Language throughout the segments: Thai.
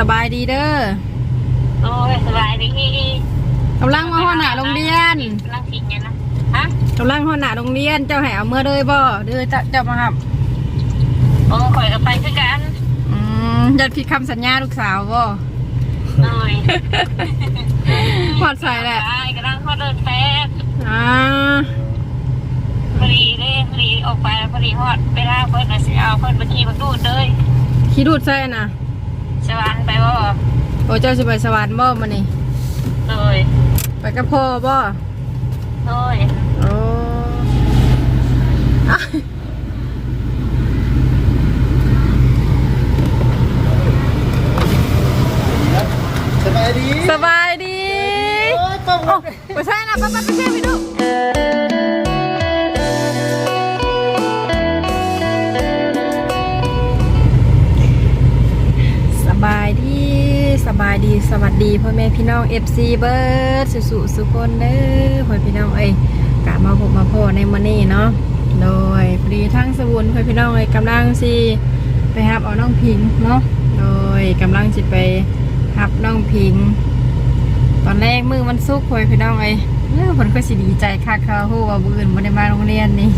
สบายดีเด้อโอ้ยสบายดีกำลังมาหัวหน้าโรงเรียนกำลังสิงไงนะฮะกำลังหัวหน้าโรงเรียนเจ้าให้เอาเมื่อเลยบ่เด้อเจ้าเจ้ามาครับโอ้ข่อยก็ไปคือกันอืมยัดผิดคำสัญญาลูกสาวบ่โอ้ยพอดใส่แหละไปกำลังเขาเดินแป๊บอ่าพอดีเลยพอดีออกไปพอดีฮอดเวลาเพิ่นน่ะสิเอาเพิ่นไปขี่บักดูดเลยขี้ดูดใส่น่ะ สวรรค์ไปบ่โอ้เจ้าสิไปสวรรค์บ่มื้อนี้เลยไปกับพ่อบ่โอ้ยโอ้อะสบายดีสบายดี โอ้ยต้อง โอ้ไปใส่น่ะไปไปไปเชื่อพี่ดูายดีสวัสดีพ่อแม่พี่น้อง FC เบิร์ดสุสุสุคนเด้อพ่อพี่น้องเอ้ยกะมาพบมาพ่อในมื้อนี้เนาะโดยพอดีทั้งสบุนพ่อพี่น้องเอ้ยกำลังสิไปหับเอาน้องพิงเนาะโดยกำลังสิไปหับน้องพิง ตอนแรกมือมันสุกพ่อพี่น้องเอ้ยเอ้อเพิ่นก็สิดีใจคักเขาฮู้ว่ามื้ออื่นบ่ได้มาโรงเรียนนี่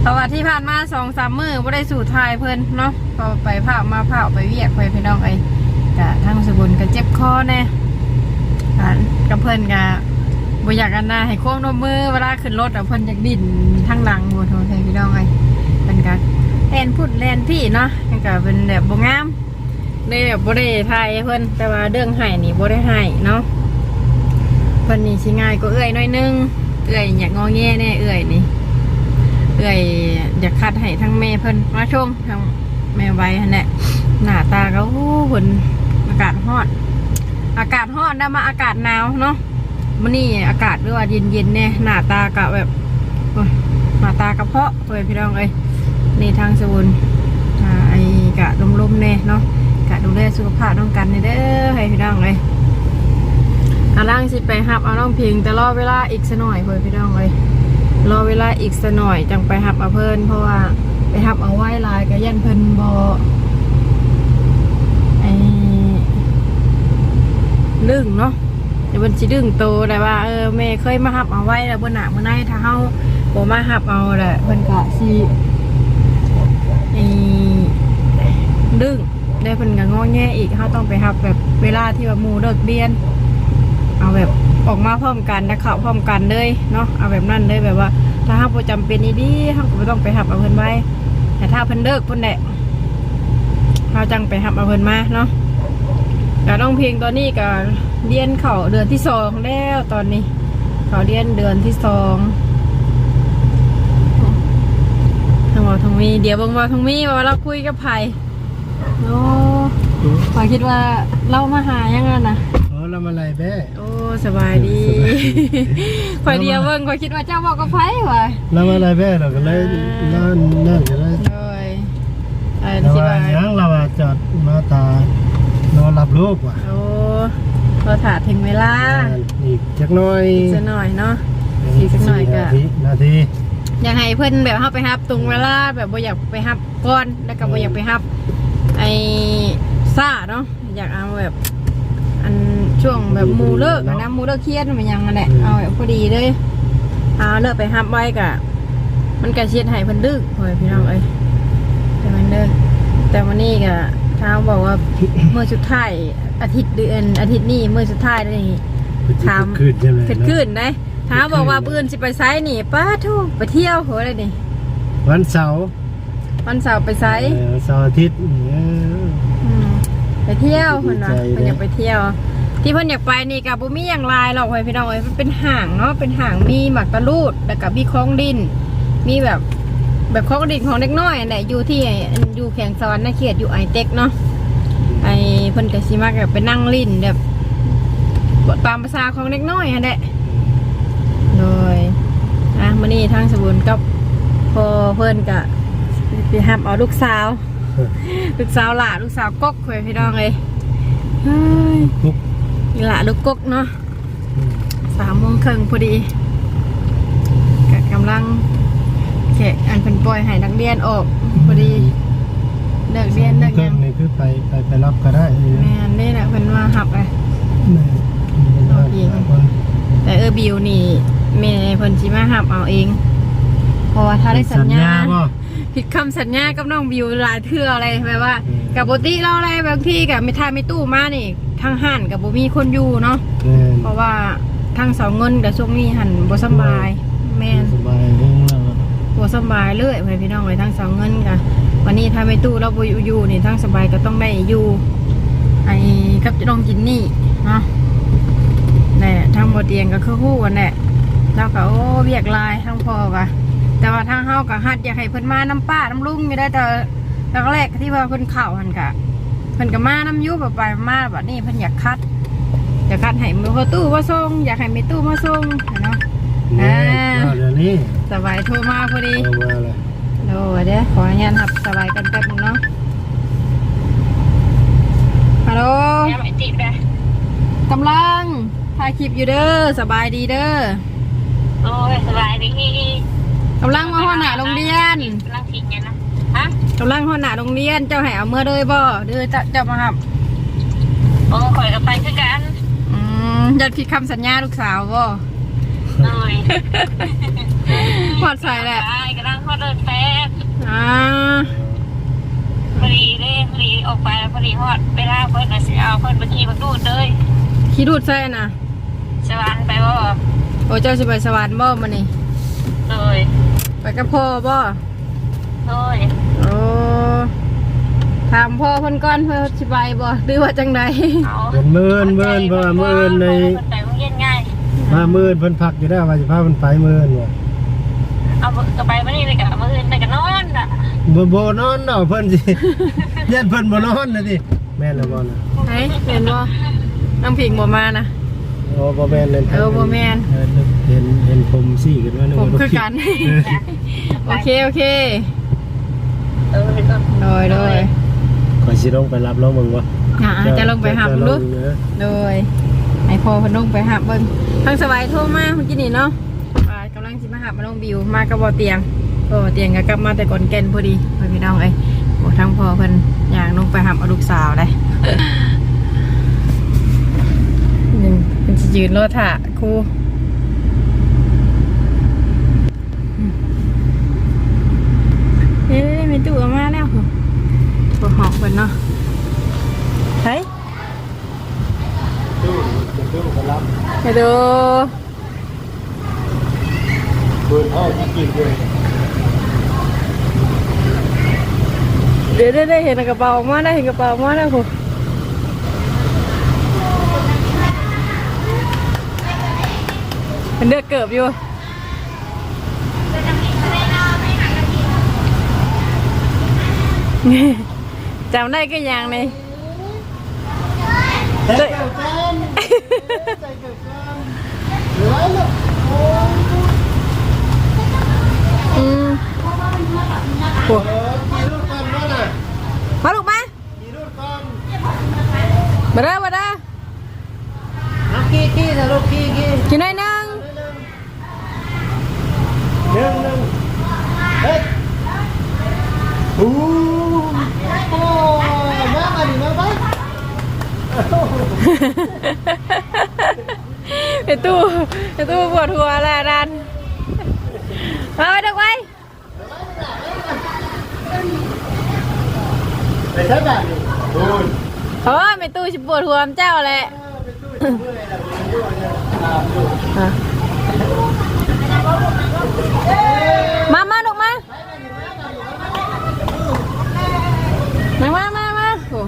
เพราะว่าที่ผ่านมาสองสามมือไม่ได้สู่ทายเพิ่นเนาะพอไปผ่ามาผ่าไปเวียกไปพี่น้องไอ้ กะทั้งสบุนก็เจ็บคอแน่กันกับเพิ่นกะบ่อยากกันนะให้โค้งนมมือเวลาขึ้นรถอะเพิ่นอยากดิ่นทั้งหลังบ่โทษให้พี่น้องไอ้เพิ่นกะแลนพูดแลนพี่เนาะมันก็เป็นแบบบ่งามเลยแบบบ่ได้ทยเพิ่นแต่ว่าเรื่องให้นี่บ่ได้ให้เนาะเพิ่นนี่สิง่ายก็เอื้อยน้อยนึงเอื้อยอยากงอแงแน่เอื้อยนี่เอื่อยอยากคัดให้ทั้งแม่เพิ่นมาชมทั้งแม่ไว้หั่นแหละหน้าตาก็หู้หุ่น อากาศร้อนอากาศร้อนได้มาอากาศหนาวเนาะมันนี่อากาศด้วยว่าเย็นๆเนี่ยหน้าตากะแบบหน้าตากระเพาะเอ้ยพี่น้องเอ้ยนี่ทางสวุนอ่าไอ้กะลมๆเนี่ยเนาะกะดูแลสุขภาพน้องกันเด้อให้พี่น้องเลยอาล่างสิไปหับเอาน้องพิง แต่รอเวลาอีกสักหน่อยเพื่อพี่น้องเลยรอเวลาอีกสักหน่อยจังไปหับเอาเพิ่นเพราะว่าไปหับเอาไว้ลายกับยันเพิ่นบอไอ ลึงเนาะเดี๋ยวเพิ่นสิดึงโตแต่ว่าเออแม่เคยมาหับเอาไว้แล้วบนหนาเมื่อไหนถ้าเฮาบ่มาหับเอาแหละเพิ่นก็สิดึงได้เพิ่นก็งอแงอีกเฮาต้องไปหับแบบเวลาที่ว่าหมู่เลิกเรียน เอาแบบออกมาพร้อมกันนะเข้าพร้อมกันเลยเนาะเอาแบบนั้นเลยแบบว่า ถ้าห้าประจำเป็นนี่ดีห้าก็ไม่ต้องไปหับเอาเพิ่นไว้แต่ถ้าเพิ่นเลิกเพิ่นแหละเราจังไปหับเอาเพิ่นมาเนาะ แต่น้องเพลงตอนนี้ก็เรียนเข่าเดือนที่สองแล้วตอนนี้เขาเรียนเดือนที่สองทางบอกทางมีเดี๋ยวเบังว่าทางมีว่าเราคุยกับไผ่โอ้พอคิดว่าเรามาหายังไงนะโอ้เรามาอะไรแบ้โอ้สบายดีสบายข่อยเดียวเบิ่งข่อยคิดว่าเจ้าบอกกับไผว่ะเรามาอะไรแบ้เราก็เลยนั่นนั่นก็เลยโดยเออเราสิว่าว่ายังเราว่าจอดมาตา นอนรับลูกว่ะโอ้พอถาถึงเวลา อีกจักหน้อยจะหน่อยเนาะ อีกสักหน่อยก็ นาทีนาทีอยากให้เพิ่นแบบเฮาไปฮับตรงเวลาแบบบ่อยากไปฮับก่อนแล้วก็บ่อยากไปฮับไอ้ซ่าเนาะอยากเอาแบบ อันช่วงแบบหมูเลิกอะนะหมูเลิกเครียดมันยังนั่นแหละเอาแบบพอดีเลยเอาเลิกไปฮับไว้กะ มันกะเชียดให้เพิ่นดึกโอ้ยพี่น้องเอ้ยแต่มันเด้อแต่วันนี้กะ เท้าบอกว่าเมื่อสุดท้ายอาทิตย์เดือนอาทิตย์นี้เมื่อสุดท้ายนี่ถามขึ้นใช่ไหมเกิดขึ้นได้เท้าบอกว่าปืนสิไปไซนี่ป้าทุไปเที่ยวโหอะไรนี่วันเสาร์วันเสาร์ไปไซเออเสาร์อาทิตย์เออมไปเที่ยวเพิ่นว่าดีใจเพิ่นอยากไปเที่ยว ที่เพิ่นอยากไปนี่กับบุมีอย่างไรหรอกเว้ยพี่น้องเอ้ยมันเป็นห่างเนาะเป็นห่างมีหมักตะลูดแล้วก็มีคลองดิน มีแบบ แบบคลองดินของเด็กน้อยอันไหนอยู่ที่อยู่แข่งสวรรค์นาเขตอยู่ไอเต็กเนาะไอเพิ่นก็สิมาแบบไปนั่งลิ้นแบบตามภาษาของเด็กน้อยอันแหละโดยอะมื้อนี้ทางสบุนกับพอเพิ่นก็ไปหับเอาลูกสาว ลูกสาวหล่าลูกสาวกกเว้ยพี่น้องเลยเฮ้ยปุ๊บหล่าลูกกกเนาะสามโมงครึ่งพอดีก็กำลัง แขกอันเป็นปล่อยให้นักเรียนออกพอดีเลิกเรียนเลิกเคหรื่ยัองงนี่คือไปไปไปรับก็ได้นี่แม่นนี่แหละเพิ่นว่าหับเลยแม่เป็นว่าคนแต่เออบิวนี่แม่เพิ่นสิมาหับเอาเองเพราะว่าถ้าได้สัญญา บ่ ผิดคำสัญญากับน้องบิวหลายเทื่ออะไรแบบว่า อืม กับปกติเราอะไรบางทีกับไม่ทาไม่ตู้มานี่ทางหันกับบ่มีคนอยู่เนาะแม่นเพราะว่าทางเสาเงินกับช่วงนี้หันบ่สำบายแม่นสบายเรื่องแล้ว บ่สำบายเลยไปพี่น้องเลยทางเสาเงินกะวันนี้ถ้าไม่ตู้เราบ่อยู่อยู่นี่ทางสบายก็ต้องได้อยู่ไอ้กับน้องจินนี่เนาะแหละทางบ่เตียงก็คือฮู้กันแหละแล้วก็โอ้เวียกหลายทางพ่อกะแต่ว่าทางเฮาก็ฮัดอยากให้เพิ่นมาน้ำป้าน้ำลุงอยู่ได้แต่ตอนแรกที่ว่าเพิ่นเข้าหันกะเพิ่นก็มาน้ำอยุบไปมาบัดนี้เพิ่นอยากคัดอยากคัดให้มือพ่อตู้มาส่งอยากให้แม่ตู้มาส่งเนาะแม่อ่าเดี๋ยวนี้ สบายโทรมาพอดีเอามาเลยโอ้เดี๋ยวขออนุญาตครับสบายกันแป๊บนึงเนาะฮัลโหลแม่ไม่ติดเลยกำลังถ่ายคลิปอยู่เด้อสบายดีเด้อโอ้ยสบายดีกำลังมาหัวหน้าโรงเรียนกำลังทิ้งเนี่ยนะฮะกำลังหัวหน้าโรงเรียนเจ้าให้เอาเมื่อเลยบ่เด้อจะจะมาครับโอ้ข่อยกับไปคือกันอืมยัดผิดคำสัญญาลูกสาวบ่ เลยพอดใส่แหละไปกำลังพอเดินแป๊บอ่าพอดีเลยพอดีออกไปแล้วพอดีฮอดเวลาเพิ่นน่ะสิเอาเพิ่นไปขี่บักดูดเลยขี้ดูดใส่น่ะสวรรค์ไปบ่โอ้เจ้าสิไปสวรรค์บ่มื้อนี้เลยไปกับพ่อบ่เลยโอ้ถามพ่อเพิ่นก่อนเพิ่นสิไปบ่หรือว่าจังใดเอาเป็นหมื่นหมื่นเพราะว่าหมื่นใน มาหมื่นเพิ่นพักอยู่ได้ว่าสิพาเพิ่นไปหมื่นว่ะเอากระไปมานี่เลยกะมื้ออื่นไปกันนอนน่ะบ่บ่นอนเนาะเพิ่นสิ ยันเพิ่นบ่นอนนะติแม่นแล้วบ่นะไหนเห็นบ่น้ำผิงบ่มานะ โอ้บ่แม่นเลยเออบ่แม่น เออเห็นเห็นผมซี่ขึ้นมานึผมว่าคือกันเออโอเค โอเคเออเดี๋ยวก่อนโดยโดยขอยสิลงไปรับน้องมึงบ่อ่าจะลงไปหับจะดูลงเนอะโดย ไอพอเพนลงไปหับเบิ่งทางสบายโทรมาเมื่อกี้นี่เนาะว่ากำลังสิมาหับมาลงบิวมากับบ่เตียงบ่เตียงก็กลับมาแต่ก่อนแก่นพอดีเพิ่นพี่น้องเอ้ยโอ้ทางพ่อเพิ่นอยากลงไปหับเอาลูกสาวเลยหนึ่งเป็นสิยืนรถถ่าครูเอ๊ะมีตู้เอามาแล้วเหรอบ่หอกเพิ่นเนาะเฮ้ย ตู้ตู้ไปรับไปดูเปิดห้องที่กินด้วยเดี๋ยวได้ได้เห็นกระเป๋าออกมาได้เห็นกระเป๋าออกมาแล้วคุณเป็นเดือกเกือบอยู่จำได้ก็ยังเลยเฮ้ยเจ้าแฟนใส่เกิดกั นเหลือแล้วโอ้อืมโอ้เไอตู้ไอตู้ปวดหัวแล้วดันมาไปเด็กไว้ไปใช้แบบนี้โอ้ยโอ้ยไม่ตู้ชิปวดหัวมนเจ้าแหละอะมามาลูกมามามามามาโอ้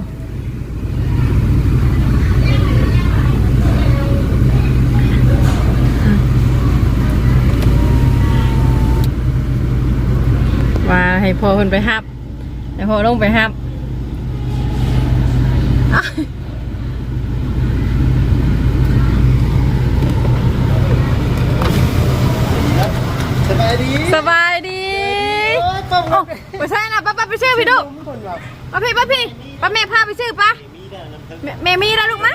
มา ให้พ่อคนไปฮับให้พ่อลงไปฮับสบายดีสบายดีเออต้องโอ้ไปใช่นะป้าป้าไปชื่อพี่ดูคนแบบป้าพี่ป้าพี่ป้าแม่พาไปชื่อป้าแม่แม่มีแล้วลูกมะ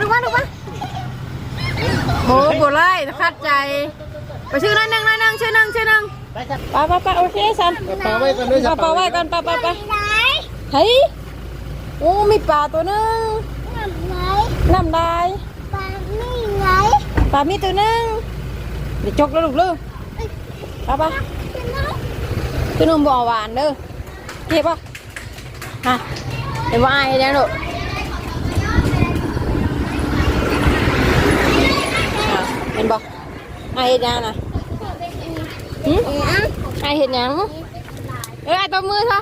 ลูกมะลูกมะโอ้โบไล่คัดใจ ไปชื่อนั่นหนึ่งนั่นหนึ่งชื่อหนึ่งชื่อหนึ่ง ป้าป้าป้าโอเคสันปาไว้ก่อนด้วยป้าป้าไว้ก่อนป้าป้าป้าเฮ้ยโอ้มีปลาตัวหนึงน้ำไหลน้ำได้ปลาไม่ไหลปลามีตัวหนึงเดี๋ยวจกแล้วลูกเด้อปลาปะเป็นไงคือนมบ่อหวานเด้อเก็บปะฮะเดี๋ยวว่าไอ้เนี่ยลูกอะเห็นบ่ไอ้เห็นยังนะ หืมไอ้เห็นยังเอ้ยไอ้ตัวมือซะ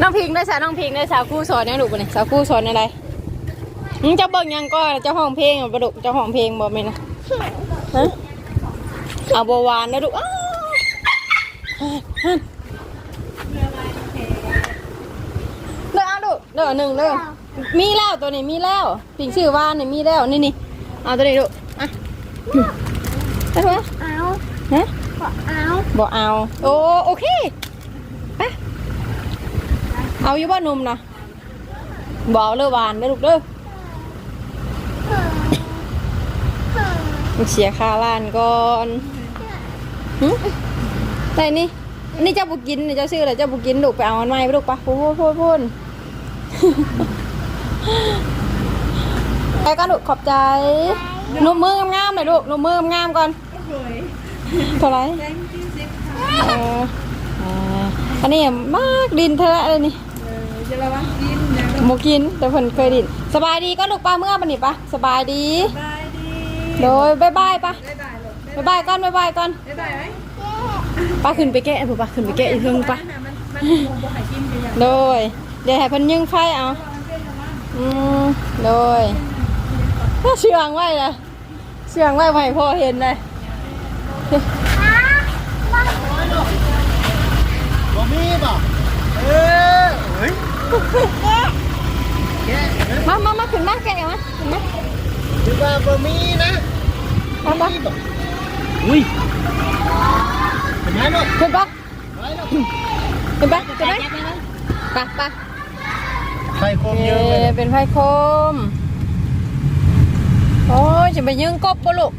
น้องพิงได้สาวน้องพิงได้สาวครู่สอนเนี่ยลูกปะเนี่ยสาวครู่สอนอะไรมึงจะเบิ่งหยังก็เจ้าห้องเพลงบ่ดุเจ้าห้องเพลงบ่แม่นนะฮะเอาบัวหวานนะลูกอ้าวฮั่นเด้อเอาลูกเด้อหนึ่งเด้อมีแล้วตัวนี้มีแล้วพิงชื่อว่านี่มีแล้วนี่นี่เอาตัวนี้ลูกอะ ได้ไหมเอาฮะขอเอาบ่เอา โอ้โอเคไปเอาอยู่บ้านนมนะบ่เอาเลยหวานเด้อลูกเด้อมันเสียค่าร้านก่อนหึแต่นี่อันนี้เจ้าบุกินนี่เจ้าซื้ออะไรเจ้าบุกินลูกไปเอามันมาให้ลูกปะพูดพูดพูดพูดไปกันลูกขอบใจ นมมืองามๆหน่อยลูกนมมืองามๆก่อนเท่าไหรเออเอออันนี้มากดินเท่าไหรเลยนี่โมกินแต่เพิ่นเคยดิน สบายดีก็ลูกปลาเมื่อปันนี่ปะสบายดีโดยบายบายปะบายบายก่อนบายบายก่อนป้าขึ้นไปแกะผู้ป้าขึ้นไปแกะอีกเพิ่งปะโดยเดี๋ยวให้เพิ่นยิงไฟเอาอืมโดย เชื่องไว้เลยเชื่องไว้ไว้ให้พ่อเห็นเลยบ่มีบ่เออเฮ้ยแกะนะมามามาขึ้นมาแกะมาขึ้นมาคือว่าบ่มีนะมาปะมีบ่อุ้ยเป็นไงลูกขึ้นปะไปลูกขึ้นปะขึ้นไหมปะปะไข่โคมเยเออะเลยเป็นไฟโคม โอ้ยจะไปยิงกบปะลูก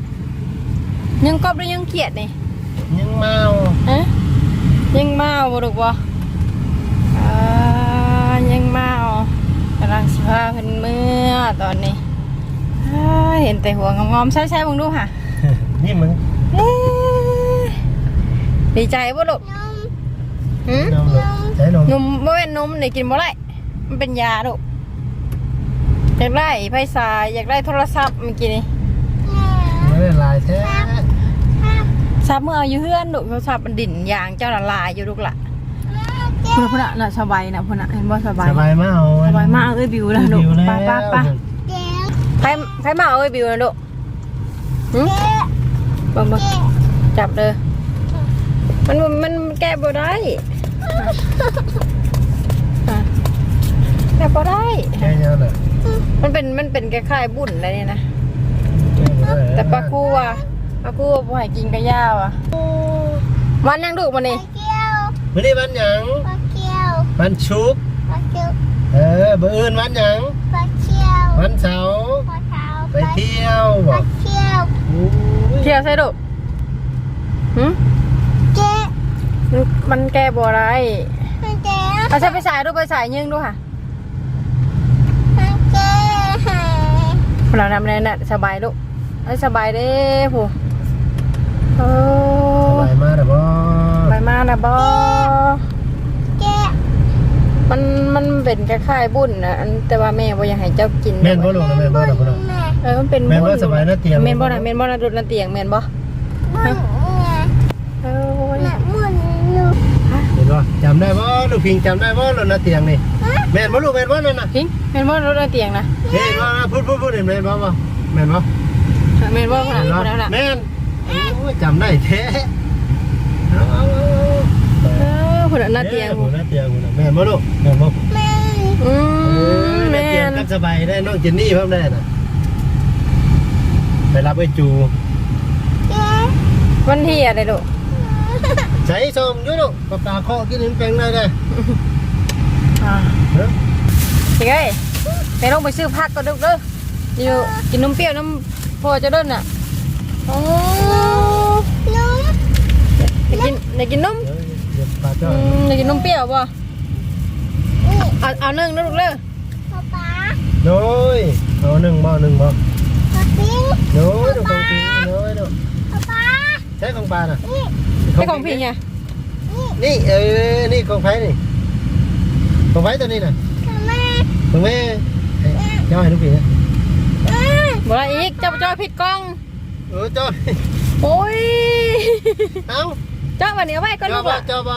ยิงกบหรือยิงเขียดนี่ยังเมาฮะยิงเมาบ่ลูกบ่อ่ายิงเมากำลังสิพาเพิ่นเมื่อตอนนี้อ่าเห็นแต่หัวงอมๆใช่ๆมึงดูค่ะนี่มึงเอ๊ะดีใจบ่ลูกหืมนมลูกใช้นมนมบ่แม่นนมนี่กินบ่ได้มันเป็นยาลูก อยากได้ไฟสาย อยากได้โทรศัพท์เมื่อกี้นี่ไม่ได้ลายแท้ซับเมื่อเอาอยู่เฮือนลูกโทรศัพท์มันดิ่นยางเจ้าละลายอยู่ลูกละพุ่นพุ่นน่ะน่ะสบายนะพุ่นน่ะเห็นบ่สบายสบายมากสบายมากเอ้ยบิวนะลูกวิวแล้วไป้าป้าป้าแกะใครใครมาเอาเอ้ยบิวนะลูกหึแกะบังบังแกะจับเลยมันมันมันแก้บ่ได้อะแก้บ่ได้แค่นี้น่ะ มันเป็นมันเป็นคล้ายๆบุญอะไรเนี่ยนะ แต่ปลากูอะปลากูบ่ให้กินกระย่าว่ะวันยังดุมันนี่ปลาเกียววันนี้วันหยังปลาเกียววันชุกร์ปลาเกียวเออเบอร์อื่นวันหยังปลาเกียววันเสาร์ปลาเท้าไปเที่ยวปบ่ Dạ. ลาเกียวอุ้ยเที่ยวใช่ดุหึแกะมันแก้บ่ได้มันแกะเอาใช้ไปสายดูไปสายยิงดูค่ะ มันแกะ เราทำอะไรน่ะสบายลูกเอ้ยสบายเด้ผู้โอ้สบายมากแต่บ่ไปมานะบอแกะมันมันเป็นคล้ายๆบุญนะอันแต่ว่าแม่บ่อยากให้เจ้ากินแม่นบ่ลูกนะแม่นบ่นะบ่ลูกแม่เออมันเป็นแม่นบ่บุญสบายนะเตียงแม่นบ่นะแม่นบ่นะดุดนะเตียงแม่นบ่บุญแม่เออโอ้ยแม่บุญหนูเห็นบ่จำได้บ่ลูกพิงจำได้บ่รถนะเตียงนี่ แม่นบ่ลูกแม่นบ่นั่นน่ะพิงแม่นบ่ดุดนะเตียงนะเฮ้ยบ่พูดพูดพูดเห็นแม่นบ่บ่แม่นบ่แม่นบ่คนแม่นั้นนคบ่นนั้นน่ะแม่นโอ้ยจำได้แท้เอาเอาเอาเออคนนั้นนะเตียงแม่นบ่นะเตียงน่ะแม่นบ่ลูกแม่นบ่แม่อืเอมอแม่เตียงนกันสบายได้น้องเจนนี่พร้อมได้น่ะไปรับไอ้จูแกะวันที่อะไรลูกใส่ซองอยู่ลูกปลาปลาเคาะกินเป็นได้ได้อ่าเฮ้ย สิเอ้ยไปลงไปซื้อผักก็ดึกเด้ออยู่กินนมเปรี้ยวน้ำพ่อจะเดินน่ะโอ้นุ่มอยากกินอยากกินนมเดี๋ยวไปปลาจ้ออืยมอยากกินนมเปรี้ยวบ่นี่เอาเอาหนึ่งนะลูกเด้อป๊าป๊าโน้ยเอาหนึ่งบ่หนึ่งบ่ป๊าปิ้งโน้ยดูของปีโน้ยดูป๊าป๊าใช้ของปลาน่ะนี่ให้ของพี่ไงนี่เออนี่ของไผ่นี่ ของไผ่ตัวนี้น่ะทำไมของแม่เอ้ยย่อยลูกปีนะอืมบ่ได้อีกเจ้าจ้อยผิดกล้อง เออจ้อยโอ้ยเอ้าเจ้าวันนี้เอาไว้ก่อนเจ้าลูกบ่ล่ะเจ้าบ่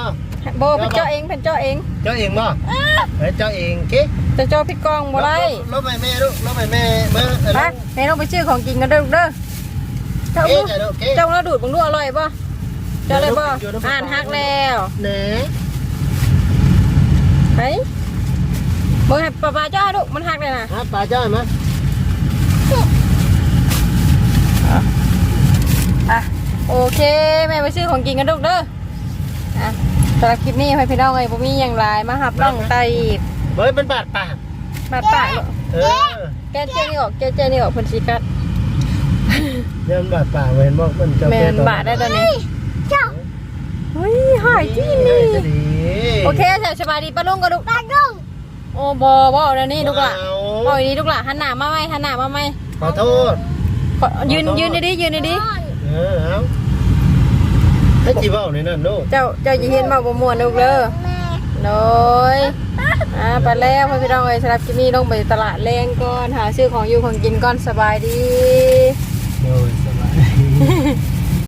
โบเป็นเจ้าเองเป็นเจ้าเอง เจ้าเองบ่เอ้ยเจ้าเองเก๊แต่เจ้าผิดกล้องบ่ได้ลบไปแม่ลูกลบไปแม่เมื่อเออไปให้น้องไปซื้อของกินกันเด้อลูกเด้อเจ้าเก๊ลูกจ้ะลูกเก๊เจ้าเราดูดบังดูอร่อยป่ะเจ้าเลยป่ะอ่านฮักแล้วเน่ ไปเมื่อให้ป้าป้าเจ้าให้ลูกมันฮักเลยนะฮะปลาจ้อยมั้ยอะโอเคแม่ไปซื้อของกินกันลูกเด้ออะสำหรับคลิปนี้ให้พี่น้องเอ้ยบ่มีอย่างไรมาหับน้องไตอีกเฮ้ยมันบาดปากบาดปากลูกเออแกเจนี่ออกแกเจนี่ออกเพิ่นสิกัดเนี่ยมันบาดปากเห็นบอกมันจะแม่นบาดได้ตอนนี้เจ้า เฮ้ยหายที่นี่จะดีโอเคใส่สบายดีป้าลุงก็ลูกปลาดุงโอ้บอบ่เอาแล้วนี่ลูกล่ะเอาบ่อีนี้ลูกล่ะหันหน้ามาไหมหันหน้ามาไหมขอโทษขอยืนยืนดีๆยืนดีนอนเออเอาให้จีบเอาในนั่นลูกๆเจ้าเจ้าจะเห็นมาบ่ม่วนลูกเด้อแม่โดยอ่าไปแล้วพ่อพี่น้องเอ้ยสำหรับคลิปนี้ต้องไปตลาดแรงก่อนหาซื้อของอยู่ของกินก่อนสบายดีโอ้ยสบาย